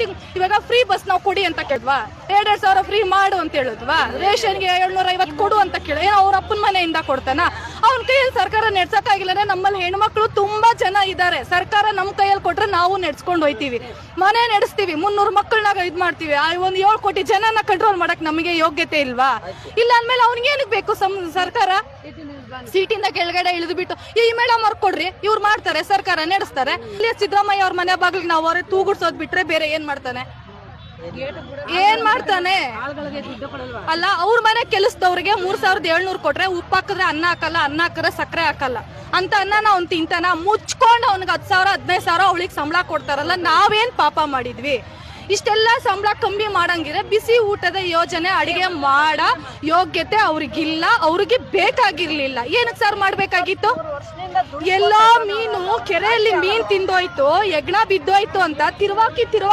ತಿಂಗ್, ಇವಾಗ free bus ನಾವು ಕೊಡಿ ಅಂತ ಕೇಳ್ವಾ ಎರಡೆರಡು ಸಾವಿರ ಫ್ರೀ ಮಾಡು ಅಂತ ಹೇಳಿದ್ವಾ? ರೇಷನ್ಗೆ ಏಳ್ನೂರ ಐವತ್ತು ಕೊಡು ಅಂತ ಕೇಳಿ. ಅವ್ರ ಅಪ್ಪನ ಮನೆಯಿಂದ ಕೊಡ್ತಾನ? ಅವ್ನ ಕೈಯಲ್ಲಿ ಸರ್ಕಾರ ನೆಡ್ಸಕ್ಕಾಗಿಲ್ಲ ನಮ್ಮಲ್ಲಿ ಹೆಣ್ಮಕ್ಳು ತುಂಬಾ ಜನ ಇದ್ದಾರೆ. ಸರ್ಕಾರ ನಮ್ಮ ಕೈಯಲ್ಲಿ ಕೊಟ್ರೆ ನಾವು ನೆಡ್ಸ್ಕೊಂಡು ಹೋಯ್ತೀವಿ. ಮನೆ ನಡೆಸ್ತೀವಿ. ಮುನ್ನೂರು ಮಕ್ಕಳನ್ನಾಗ ಇದು ಮಾಡ್ತೀವಿ. ಒಂದ್ ಏಳು ಕೋಟಿ ಜನನ ಕಂಟ್ರೋಲ್ ಮಾಡಕ್ ನಮಗೆ ಯೋಗ್ಯತೆ ಇಲ್ವಾ? ಇಲ್ಲ ಅಂದ್ಮೇಲೆ ಅವ್ನಿಗೆ ಏನಕ್ಕೆ ಬೇಕು ಸರ್ಕಾರ? ಸೀಟಿಂದ ಕೆಳಗಡೆ ಇಳಿದು ಬಿಟ್ಟು ಈ ಮೇಡಮ್ ಅವ್ರು ಕೊಡ್ರಿ. ಇವ್ರು ಮಾಡ್ತಾರೆ. ಸರ್ಕಾರ ನಡೆಸ್ತಾರೆ. ಇಲ್ಲಿ ಸಿದ್ದರಾಮಯ್ಯ ಅವ್ರ ಮನೆ ಬಾಗಿಲಿಗೆ ನಾವು ಅವ್ರೆ ತೂಗುಡ್ಸೋದ್ ಬಿಟ್ರೆ ಬೇರೆ ಏನ್ ಮಾಡ್ತಾನೆ? ಏನ್ ಮಾಡ್ತಾನೆ? ಅಲ್ಲ ಅವ್ರ ಮನೆ ಕೆಲಸದವ್ರಿಗೆ ಮೂರ್ ಸಾವಿರದ ಏಳ್ನೂರ್ ಕೊಟ್ರೆ ಉಪ್ಪು ಹಾಕಿದ್ರೆ ಅನ್ನ ಹಾಕಲ್ಲ ಅನ್ನ ಹಾಕಿದ್ರೆ ಸಕ್ಕರೆ ಹಾಕಲ್ಲ. ಅಂತ ಅನ್ನನ ಅವ್ನ್ ತಿಂತಾನ ಮುಚ್ಕೊಂಡು ಅವ್ನಿಗೆ ಹತ್ತು ಸಾವಿರ ಹದಿನೈದು ಸಾವಿರ ಅವಳಿಗೆ ಸಂಬಳ ಕೊಡ್ತಾರಲ್ಲ ನಾವೇನ್ ಪಾಪ ಮಾಡಿದ್ವಿ? ಇಷ್ಟೆಲ್ಲ ಸಂಬಳ ಕಮ್ಮಿ ಮಾಡಂಗಿದ್ರೆ ಬಿಸಿ ಊಟದ ಯೋಜನೆ ಅಡಿಗೆ ಮಾಡ ಯೋಗ್ಯತೆ ಅವ್ರಿಗಿಲ್ಲ ಅವ್ರಿಗೆ ಬೇಕಾಗಿರ್ಲಿಲ್ಲ. ಏನಕ್ಕೆ ಸರ್ ಮಾಡ್ಬೇಕಾಗಿತ್ತು? ಎಲ್ಲೋ ಮೀನು ಕೆರೆಯಲ್ಲಿ ಮೀನ್ ತಿಂದೋಯ್ತು ಯಜ್ಞ ಬಿದ್ದೋಯ್ತು ಅಂತ ತಿರುವಾಕಿ ತಿರುವಾ